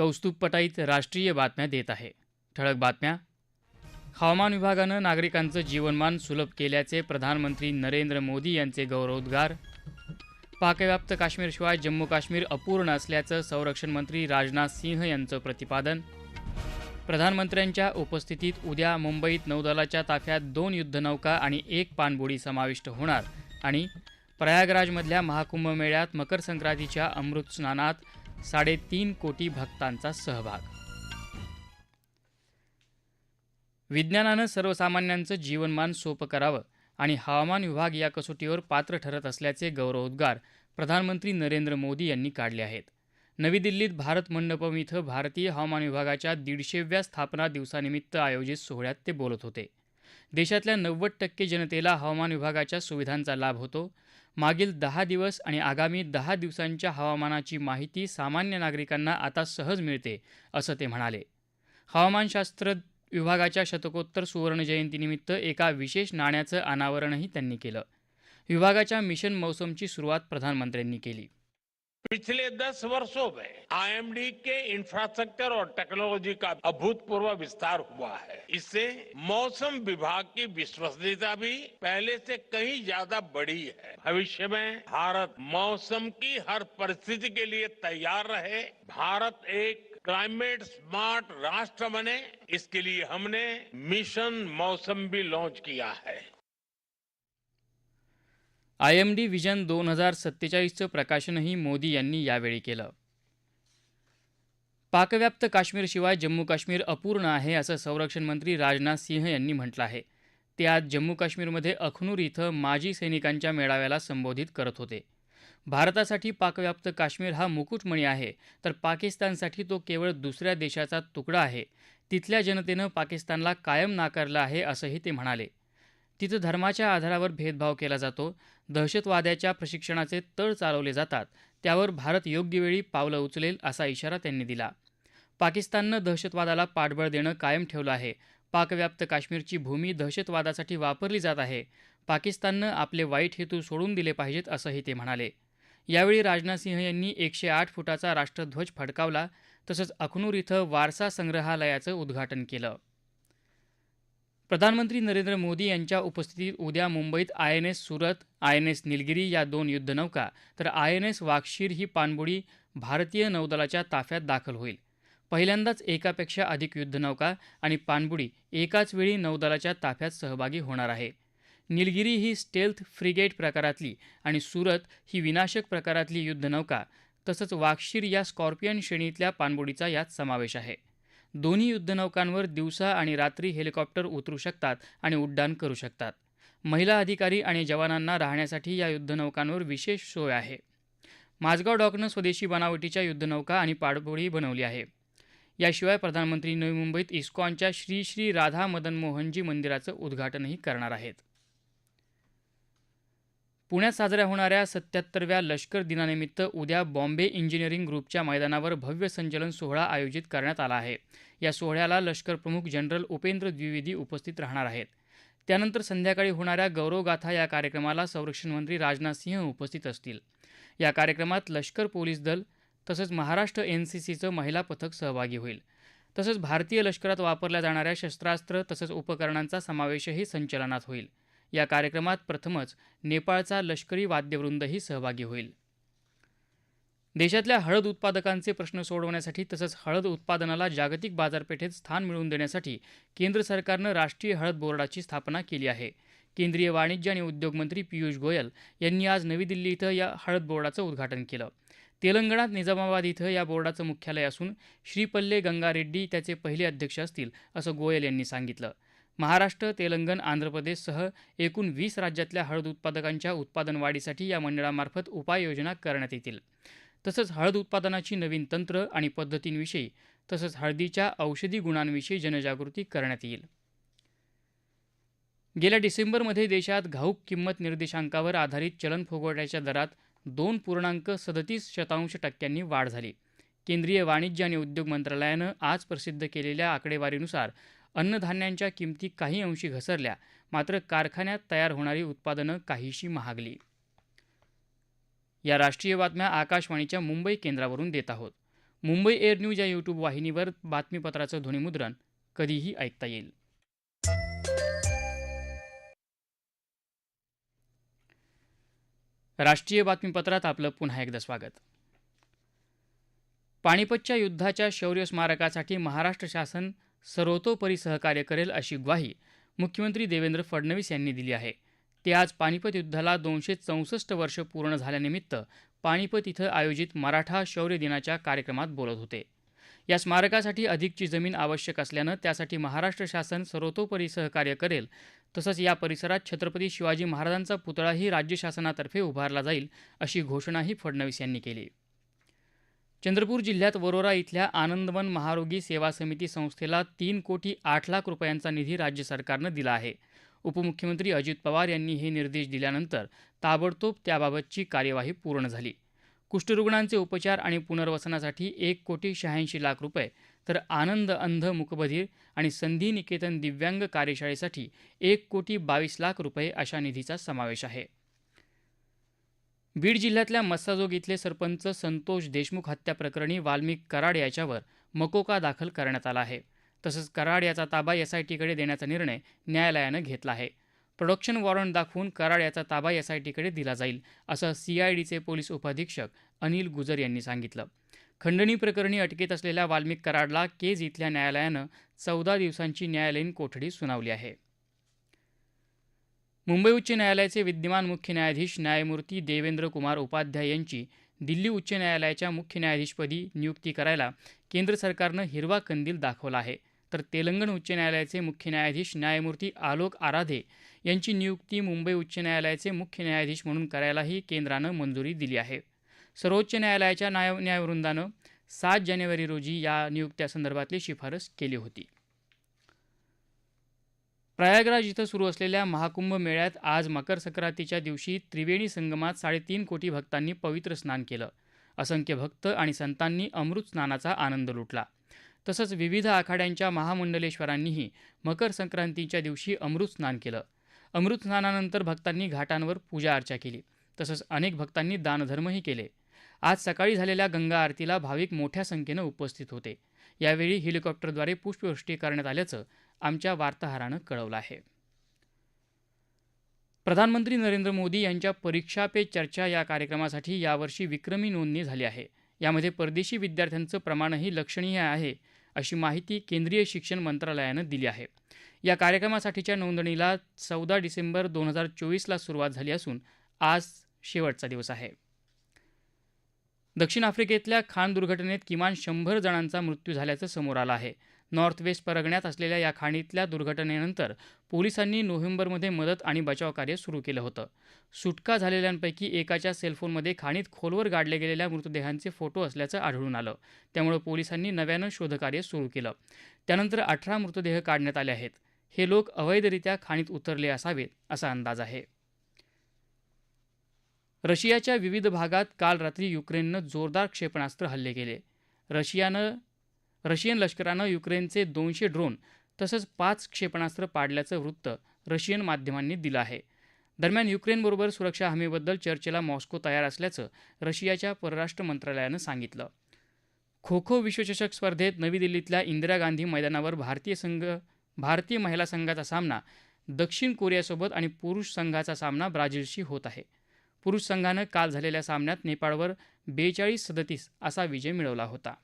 कौस्तुभ पटाईत राष्ट्रीय बातम्या देत आहे. ठळक बातम्या. हवामान विभागानं नागरिकांचं जीवनमान सुलभ केल्याचे प्रधानमंत्री नरेंद्र मोदी यांचे गौरवोद्गार. पाकव्याप्त काश्मीरशिवाय जम्मू काश्मीर अपूर्ण असल्याचं संरक्षण मंत्री राजनाथ सिंह यांचं प्रतिपादन. प्रधानमंत्र्यांच्या उपस्थितीत उद्या मुंबईत नौदलाच्या ताफ्यात दोन युद्धनौका आणि एक पाणबुडी समाविष्ट होणार आणि प्रयागराजमधल्या महाकुंभमेळ्यात मकर संक्रांतीच्या अमृत स्नानात साडेतीन कोटी भक्तांचा सहभाग. विज्ञानानं सर्वसामान्यांचं जीवनमान सोपं करावं आणि हवामान विभाग या कसोटीवर पात्र ठरत असल्याचे गौरवोद्गार प्रधानमंत्री नरेंद्र मोदी यांनी काढले आहेत. नवी दिल्लीत भारत मंडपम इथं भारतीय हवामान विभागाच्या दीडशेव्या स्थापना दिवसानिमित्त आयोजित सोहळ्यात ते बोलत होते. देशातल्या नव्वद टक्के जनतेला हवामान विभागाच्या सुविधांचा लाभ होतो मागील दहा दिवस आणि आगामी दहा दिवसांच्या हवामानाची माहिती सामान्य नागरिकांना आता सहज मिळते असं ते म्हणाले. हवामानशास्त्र विभागाच्या शतकोत्तर सुवर्णजयंतीनिमित्त एका विशेष नाण्याचं अनावरणही त्यांनी केलं. विभागाच्या मिशन मौसमची सुरुवात प्रधानमंत्र्यांनी केली. पिछले दस वर्षों में आईएमडी के इंफ्रास्ट्रक्चर और टेक्नोलॉजी का अभूतपूर्व विस्तार हुआ है। इससे मौसम विभाग की विश्वसनीयता भी पहले से कहीं ज़्यादा बढ़ी है। भविष्य में भारत मौसम की हर परिस्थिति के लिए तैयार रहे। भारत एक क्लाइमेट स्मार्ट राष्ट्र बने। इसके लिए हमने मिशन मौसम भी लॉन्च किया है। आय एम डी व्हिजन दोन हजार सत्तेचाळीसचं प्रकाशनही मोदी यांनी यावेळी केलं. पाकव्याप्त काश्मीरशिवाय जम्मू काश्मीर अपूर्ण आहे असं संरक्षण मंत्री राजनाथ सिंह यांनी म्हटलं आहे. ते आज जम्मू काश्मीरमध्ये अखनूर इथं माजी सैनिकांच्या मेळाव्याला संबोधित करत होते. भारतासाठी पाकव्याप्त काश्मीर हा मुकुटमणी आहे तर पाकिस्तानसाठी तो केवळ दुसऱ्या देशाचा तुकडा आहे. तिथल्या जनतेनं पाकिस्तानला कायम नाकारलं आहे असंही ते म्हणाले. तिथं धर्माच्या आधारावर भेदभाव केला जातो. दहशतवाद्याच्या प्रशिक्षणाचे तळ चालवले जातात. त्यावर भारत योग्य वेळी पावलं उचलेल असा इशारा त्यांनी दिला. पाकिस्ताननं दहशतवादाला पाठबळ देणं कायम ठेवलं आहे. पाकव्याप्त काश्मीरची भूमी दहशतवादासाठी वापरली जात आहे. पाकिस्ताननं आपले वाईट हेतू सोडून दिले पाहिजेत असंही ते म्हणाले. यावेळी राजनाथ सिंह यांनी एकशे आठ फुटाचा राष्ट्रध्वज फडकावला तसंच अखनूर इथं वारसा संग्रहालयाचं उद्घाटन केलं. प्रधानमंत्री नरेंद्र मोदी यांच्या उपस्थितीत उद्या मुंबईत I N S Surat I N S Nilgiri या दोन युद्धनौका तर आय एन एस वाक्षीर ही पाणबुडी भारतीय नौदलाच्या ताफ्यात दाखल होईल. पहिल्यांदाच एकापेक्षा अधिक युद्धनौका आणि पाणबुडी एकाच वेळी नौदलाच्या ताफ्यात सहभागी होणार आहे. निलगिरी ही स्टेल्थ फ्रिगेट प्रकारातली आणि सुरत ही विनाशक प्रकारातली युद्धनौका तसंच वाक्शीर या स्कॉर्पियन श्रेणीतल्या पाणबुडीचा यात समावेश आहे. दोन्ही युद्धनौकांवर दिवसा आणि रात्री हेलिकॉप्टर उतरू शकतात आणि उड्डाण करू शकतात. महिला अधिकारी आणि जवानांना राहण्यासाठी या युद्धनौकांवर विशेष सोय आहे. माझगाव डॉकनं स्वदेशी बनावटीच्या युद्धनौका आणि पाडपोळी बनवली आहे. याशिवाय प्रधानमंत्री नवी मुंबईत इस्कॉनच्या श्री श्री राधा मदन मोहनजी मंदिराचं उद्घाटनही करणार आहेत. पुण्यात साजऱ्या होणाऱ्या सत्याहत्तरव्या लष्कर दिनानिमित्त उद्या बॉम्बे इंजिनिअरिंग ग्रुपच्या मैदानावर भव्य संचलन सोहळा आयोजित करण्यात आला आहे. या सोहळ्याला लष्कर प्रमुख जनरल उपेंद्र द्विवेदी उपस्थित राहणार आहेत. त्यानंतर संध्याकाळी होणाऱ्या गौरवगाथा या कार्यक्रमाला संरक्षण मंत्री राजनाथ सिंह उपस्थित असतील. या कार्यक्रमात लष्कर पोलीस दल तसंच महाराष्ट्र एन सी सीचं महिला पथक सहभागी होईल. तसंच भारतीय लष्करात वापरल्या जाणाऱ्या शस्त्रास्त्र तसंच उपकरणांचा समावेशही संचलनात होईल. या कार्यक्रमात प्रथमच नेपाळचा लष्करी वाद्यवृंदही सहभागी होईल. देशातल्या हळद उत्पादकांचे प्रश्न सोडवण्यासाठी तसंच हळद उत्पादनाला जागतिक बाजारपेठेत स्थान मिळवून देण्यासाठी केंद्र सरकारनं राष्ट्रीय हळद बोर्डाची स्थापना केली आहे. केंद्रीय वाणिज्य आणि उद्योग मंत्री पियुष गोयल यांनी आज नवी दिल्ली इथं या हळद बोर्डाचं उद्घाटन केलं. तेलंगणात निजामाबाद इथं या बोर्डाचं मुख्यालय असून श्रीपल्ले गंगारेड्डी त्याचे पहिले अध्यक्ष असतील असं गोयल यांनी सांगितलं. महाराष्ट्र तेलंगण आंध्र प्रदेशसह एकूण वीस राज्यातल्या हळद उत्पादकांच्या उत्पादन वाढीसाठी या मंडळामार्फत उपाययोजना करण्यात येतील. तसंच हळद उत्पादनाची नवीन तंत्र आणि पद्धतींविषयी तसंच हळदीच्या औषधी गुणांविषयी जनजागृती करण्यात येईल. गेल्या डिसेंबरमध्ये देशात घाऊक किंमत निर्देशांकावर आधारित चलन फुगवट्याच्या दरात दोन पूर्णांक सदतीस शतांश टक्क्यांनी वाढ झाली. केंद्रीय वाणिज्य आणि उद्योग मंत्रालयानं आज प्रसिद्ध केलेल्या आकडेवारीनुसार अन्नधान्यांच्या किमती काही अंशी घसरल्या मात्र कारखान्यात तयार होणारी उत्पादनं काहीशी महागली. या राष्ट्रीय बातम्या आकाशवाणीच्या मुंबई केंद्रावरून देत आहोत. मुंबई एअर न्यूज या यूट्यूब वाहिनीवर बातमीपत्राचं ध्वनिमुद्रण कधीही ऐकता येईल. राष्ट्रीय बातमीपत्रात आपलं पुन्हा एकदा स्वागत. पाणीपतच्या युद्धाच्या शौर्य स्मारकासाठी महाराष्ट्र शासन सर्वतोपरी सहकार्य करेल अशी ग्वाही मुख्यमंत्री देवेंद्र फडणवीस यांनी दिली आहे. ते आज पानिपत युद्धाला दोनशे चौसष्ट वर्ष पूर्ण झाल्यानिमित्त पानिपत इथं आयोजित मराठा शौर्य दिनाच्या कार्यक्रमात बोलत होते. या स्मारकासाठी अधिकची जमीन आवश्यक असल्यानं त्यासाठी महाराष्ट्र शासन सर्वतोपरी सहकार्य करेल. तसंच या परिसरात छत्रपती शिवाजी महाराजांचा पुतळाही राज्य शासनातर्फे उभारला जाईल अशी घोषणाही फडणवीस यांनी केली. चंद्रपूर जिल्ह्यात वरोरा इथल्या आनंदवन महारोगी सेवा समिती संस्थेला तीन कोटी आठ लाख रुपयांचा निधी राज्य सरकारनं दिला आहे. उपमुख्यमंत्री अजित पवार यांनी हे निर्देश दिल्यानंतर ताबडतोब त्याबाबतची कार्यवाही पूर्ण झाली. कुष्ठरुग्णांचे उपचार आणि पुनर्वसनासाठी एक कोटी शहाऐंशी लाख रुपये तर आनंद अंध मुकबधीर आणि संधी निकेतन दिव्यांग कार्यशाळेसाठी एक कोटी बावीस लाख रुपये अशा निधीचा समावेश आहे. बीड जिल्ह्यातल्या मस्साजोग इथले सरपंच संतोष देशमुख हत्या प्रकरणी वाल्मिक कराड याच्यावर मकोका दाखल करण्यात आला आहे. तसंच कराड याचा ताबा एसआयटीकडे देण्याचा निर्णय न्यायालयानं घेतला आहे. प्रोडक्शन वॉरंट दाखवून कराड याचा ताबा एसआयटीकडे दिला जाईल असं सीआयडीचे पोलीस उपाधीक्षक अनिल गुजर यांनी सांगितलं. खंडणी प्रकरणी अटकेत असलेल्या वाल्मिक कराडला केज इथल्या न्यायालयानं चौदा दिवसांची न्यायालयीन कोठडी सुनावली आहे. मुंबई उच्च न्यायालयाचे विद्यमान मुख्य न्यायाधीश न्यायमूर्ती देवेंद्र कुमार उपाध्याय यांची दिल्ली उच्च न्यायालयाच्या मुख्य न्यायाधीशपदी नियुक्ती करायला केंद्र सरकारनं हिरवा कंदील दाखवला आहे. तर तेलंगण उच्च न्यायालयाचे मुख्य न्यायाधीश न्यायमूर्ती आलोक आराधे यांची नियुक्ती मुंबई उच्च न्यायालयाचे मुख्य न्यायाधीश म्हणून करायलाही केंद्रानं मंजुरी दिली आहे. सर्वोच्च न्यायालयाच्या न्याय न्यायवृंदानं सात जानेवारी रोजी या नियुक्त्यासंदर्भातली शिफारस केली होती. प्रयागराज इथं सुरू असलेल्या महाकुंभ मेळ्यात आज मकर संक्रांतीच्या दिवशी त्रिवेणी संगमात साडेतीन कोटी भक्तांनी पवित्र स्नान केलं. असंख्य भक्त आणि संतांनी अमृत स्नानाचा आनंद लुटला. तसंच विविध आखाड्यांच्या महामंडलेश्वरांनीही मकर संक्रांतीच्या दिवशी अमृत स्नान केलं. अमृत स्नानानंतर भक्तांनी घाटांवर पूजा अर्चा केली. तसंच अनेक भक्तांनी दानधर्मही केले. आज सकाळी झालेल्या गंगा आरतीला भाविक मोठ्या संख्येनं उपस्थित होते. यावेळी हेलिकॉप्टरद्वारे पुष्पवृष्टी करण्यात आल्याचं आमच्या वार्ताहरानं कळवलं आहे. प्रधानमंत्री नरेंद्र मोदी यांच्या परीक्षा पे चर्चा या कार्यक्रमासाठी यावर्षी विक्रमी नोंदणी झाली आहे. यामध्ये परदेशी विद्यार्थ्यांचं प्रमाणही लक्षणीय आहे अशी माहिती केंद्रीय शिक्षण मंत्रालयानं दिली आहे. या कार्यक्रमासाठीच्या नोंदणीला चौदा डिसेंबर दोन हजार चोवीसला सुरुवात झाली असून आज शेवटचा दिवस आहे. दक्षिण आफ्रिकेतल्या खाण दुर्घटनेत किमान शंभर जणांचा मृत्यू झाल्याचं समोर आलं आहे. नॉर्थ वेस्ट परगण्यात असलेल्या या खाणीतल्या दुर्घटनेनंतर पोलिसांनी नोव्हेंबरमध्ये मदत आणि बचाव कार्य सुरू केलं होतं. सुटका झालेल्यांपैकी एकाच्या सेलफोनमध्ये खाणीत खोलवर गाडले गेलेल्या मृतदेहांचे फोटो असल्याचं आढळून आलं. त्यामुळे पोलिसांनी नव्यानं शोधकार्य सुरू केलं. त्यानंतर अठरा मृतदेह काढण्यात आले आहेत. हे लोक अवैधरित्या खाणीत उतरले असावेत असा अंदाज आहे. रशियाच्या विविध भागात काल रात्री युक्रेननं जोरदार क्षेपणास्त्र हल्ले केले. रशियानं रशियन लष्करानं युक्रेनचे दोनशे ड्रोन तसंच पाच क्षेपणास्त्र पाडल्याचं वृत्त रशियन माध्यमांनी दिलं आहे. दरम्यान युक्रेनबरोबर सुरक्षा हमीबद्दल चर्चेला मॉस्को तयार असल्याचं रशियाच्या परराष्ट्र मंत्रालयानं सांगितलं. खो खो विश्वचषक स्पर्धेत नवी दिल्लीतल्या इंदिरा गांधी मैदानावर भारतीय संघ भारतीय महिला संघाचा सामना दक्षिण कोरियासोबत आणि पुरुष संघाचा सामना ब्राझीलशी होत आहे. पुरुष संघानं काल झालेल्या सामन्यात नेपाळवर बेचाळीस सदतीस असा विजय मिळवला होता.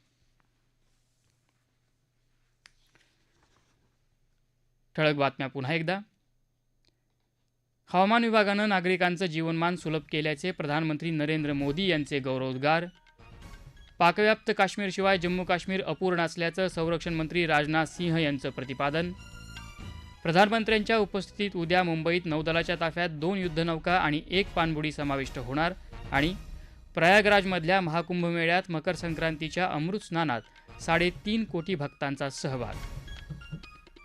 ठळक बातम्या पुन्हा एकदा. हवामान विभागानं नागरिकांचं जीवनमान सुलभ केल्याचे प्रधानमंत्री नरेंद्र मोदी यांचे गौरवोद्गार. पाकव्याप्त काश्मीरशिवाय जम्मू काश्मीर अपूर्ण असल्याचं संरक्षण मंत्री राजनाथ सिंह यांचं प्रतिपादन. प्रधानमंत्र्यांच्या उपस्थितीत उद्या मुंबईत नौदलाच्या ताफ्यात दोन युद्धनौका आणि एक पाणबुडी समाविष्ट होणार आणि प्रयागराजमधल्या महाकुंभमेळ्यात मकर संक्रांतीच्या अमृत स्नानात साडेतीन कोटी भक्तांचा सहभाग.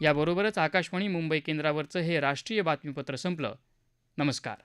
याबरोबरच आकाशवाणी मुंबई केंद्रावरचं हे राष्ट्रीय बातमीपत्र संपलं. नमस्कार.